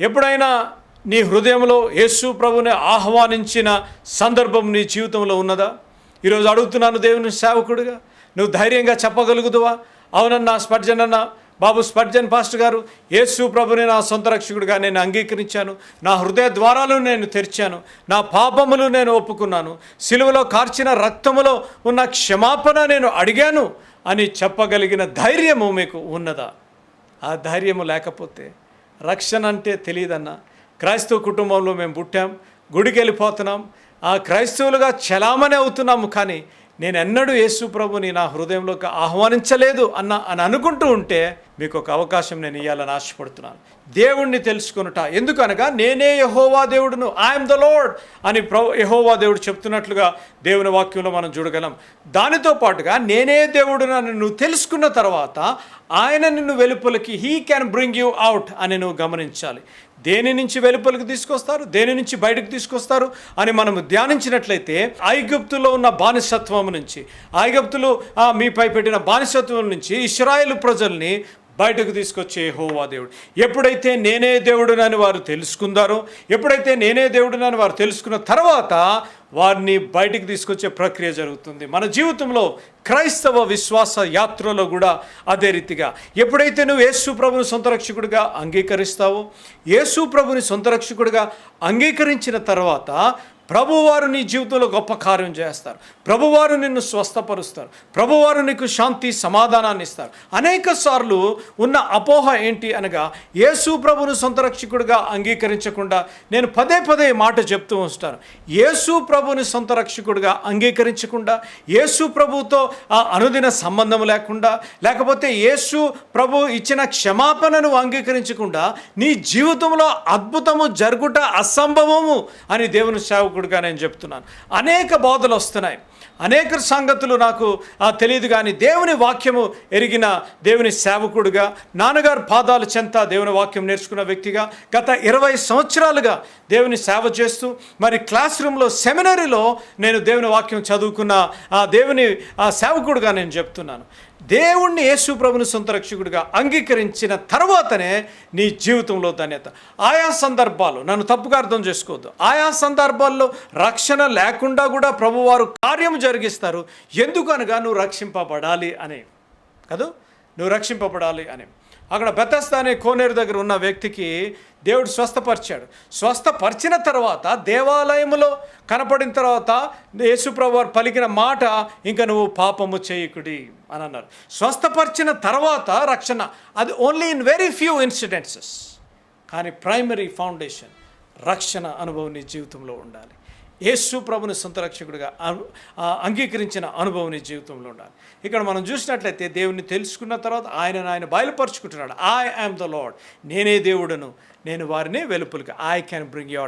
ఎప్పుడైనా నీ హృదయంలో యేసు ప్రభుని ఆహ్వానించిన సందర్భం నీ జీవితంలో ఉన్నదా? ఈరోజు అడుగుతున్నాను దేవుని సేవకుడిగా. నువ్వు ధైర్యంగా చెప్పగలుగుతావా అవునన్నా స్పర్జన్ అన్న బాబు స్పర్జన్ పాస్టర్ గారు యేసు ప్రభుని నా సొంత రక్షకుడిగా నేను అంగీకరించాను. నా హృదయ ద్వారాలు నేను తెరిచాను. నా పాపములు నేను ఒప్పుకున్నాను. సిలువలో కార్చిన రక్తములో ఉన్న క్షమాపణ నేను అడిగాను అని చెప్పగలిగిన ధైర్యము మీకు ఉన్నదా? ఆ ధైర్యము లేకపోతే రక్షణ అంటే తెలియదన్న. క్రైస్తవ కుటుంబంలో మేము పుట్టాం గుడికి వెళ్ళిపోతున్నాం ఆ క్రైస్తవులుగా చలామణి అవుతున్నాము కానీ నేను ఎన్నడూ యేసు ప్రభుని నా హృదయంలోకి ఆహ్వానించలేదు అన్న అని అనుకుంటూ ఉంటే మీకు ఒక అవకాశం నేను ఇవ్వాలని ఆశపడుతున్నాను. దేవుణ్ణి తెలుసుకొనుట. ఎందుకనగా నేనే యహోవా దేవుడును. ఐఎమ్ ద లోడ్ అని ప్ర యహోవా దేవుడు చెప్తున్నట్లుగా దేవుని వాక్యంలో మనం చూడగలం. దానితో పాటుగా నేనే దేవుడునని నువ్వు తెలుసుకున్న తర్వాత ఆయన నిన్ను వెలుపలికి he can bring you out అని నువ్వు గమనించాలి. దేని నుంచి వెలుపలికి తీసుకొస్తారు? దేని నుంచి బయటకు తీసుకొస్తారు? అని మనము ధ్యానించినట్లయితే ఐగుప్తులో ఉన్న బానిసత్వం నుంచి ఐగుప్తులు మీపై పెట్టిన బానిసత్వం నుంచి ఇస్రాయేల్ ప్రజల్ని బయటకు తీసుకొచ్చే హోవా దేవుడు. ఎప్పుడైతే నేనే దేవుడునని వారు తెలుసుకుందారో ఎప్పుడైతే నేనే దేవుడునని వారు తెలుసుకున్న తర్వాత వారిని బయటికి తీసుకొచ్చే ప్రక్రియ జరుగుతుంది. మన జీవితంలో క్రైస్తవ విశ్వాస యాత్రలో కూడా అదే రీతిగా. ఎప్పుడైతే నువ్వు యేసు ప్రభుని సొంత రక్షకుడిగా అంగీకరిస్తావో యేసు ప్రభుని సొంత రక్షకుడిగా అంగీకరించిన తర్వాత ప్రభువారు నీ జీవితంలో గొప్ప కార్యం చేస్తారు. ప్రభువారు నిన్ను స్వస్థపరుస్తారు. ప్రభువారు నీకు శాంతి సమాధానాన్ని ఇస్తారు. అనేక సార్లు ఉన్న అపోహ ఏంటి అనగా యేసు ప్రభును సొంత రక్షకుడిగా అంగీకరించకుండా నేను పదే పదే మాట చెప్తూ ఉంటాను యేసు ప్రభుని సొంత రక్షకుడిగా అంగీకరించకుండా యేసు ప్రభుతో ఆ అనుదిన సంబంధం లేకుండా లేకపోతే యేసు ప్రభు ఇచ్చిన క్షమాపణను అంగీకరించకుండా నీ జీవితంలో అద్భుతము జరుగుట అసంభవము అని దేవుని సేవకుడిగా నేను చెప్తున్నాను. అనేక బోధలు వస్తున్నాయి. అనేక సంగతులు నాకు తెలియదు కానీ దేవుని వాక్యము ఎరిగిన దేవుని సేవకుడుగా నాన్నగారు పాదాలు చెంత దేవుని వాక్యం నేర్చుకున్న వ్యక్తిగా గత ఇరవై సంవత్సరాలుగా దేవుని సేవ చేస్తూ మరి క్లాస్ రూమ్లో సెమినరీలో నేను దేవుని వాక్యం చదువుకున్న ఆ దేవుని ఆ సేవకుడుగా నేను చెప్తున్నాను. దేవుణ్ణి యేసు ప్రభుని సొంత రక్షకుడిగా అంగీకరించిన తర్వాతనే నీ జీవితంలో ధన్యత. ఆయా సందర్భాలు నన్ను తప్పుగా అర్థం చేసుకోవద్దు. ఆయా సందర్భాల్లో రక్షణ లేకుండా కూడా ప్రభువారు కార్యం జరిగిస్తారు. ఎందుకనగా నువ్వు రక్షింపబడాలి అని. కదూ? నువ్వు రక్షింపబడాలి అని. అక్కడ బెతస్తా అనే కోనేరు దగ్గర ఉన్న వ్యక్తికి దేవుడు స్వస్థపరిచాడు. స్వస్థపరిచిన తర్వాత దేవాలయములో కనపడిన తర్వాత యేసుప్రభు వారు పలికిన మాట ఇంకా నువ్వు పాపము చేయకుడి అని అన్నారు. స్వస్థపరిచిన తర్వాత రక్షణ. అది only in very few incidences కానీ ప్రైమరీ ఫౌండేషన్ రక్షణ అనుభవం నీ జీవితంలో ఉండాలి. యేసు ప్రభుని సొంత రక్షకుడిగా అంగీకరించిన అనుభవం నీ జీవితంలో ఉండాలి. ఇక్కడ మనం చూసినట్లయితే దేవుని తెలుసుకున్న తర్వాత ఆయన ఆయన బయలుపరుచుకుంటున్నాడు. ఐ యామ్ ద లాడ్ నేనే దేవుడను. నేను వారిని వెలుపులకి ఐ క్యాన్ బ్రింగ్ యూ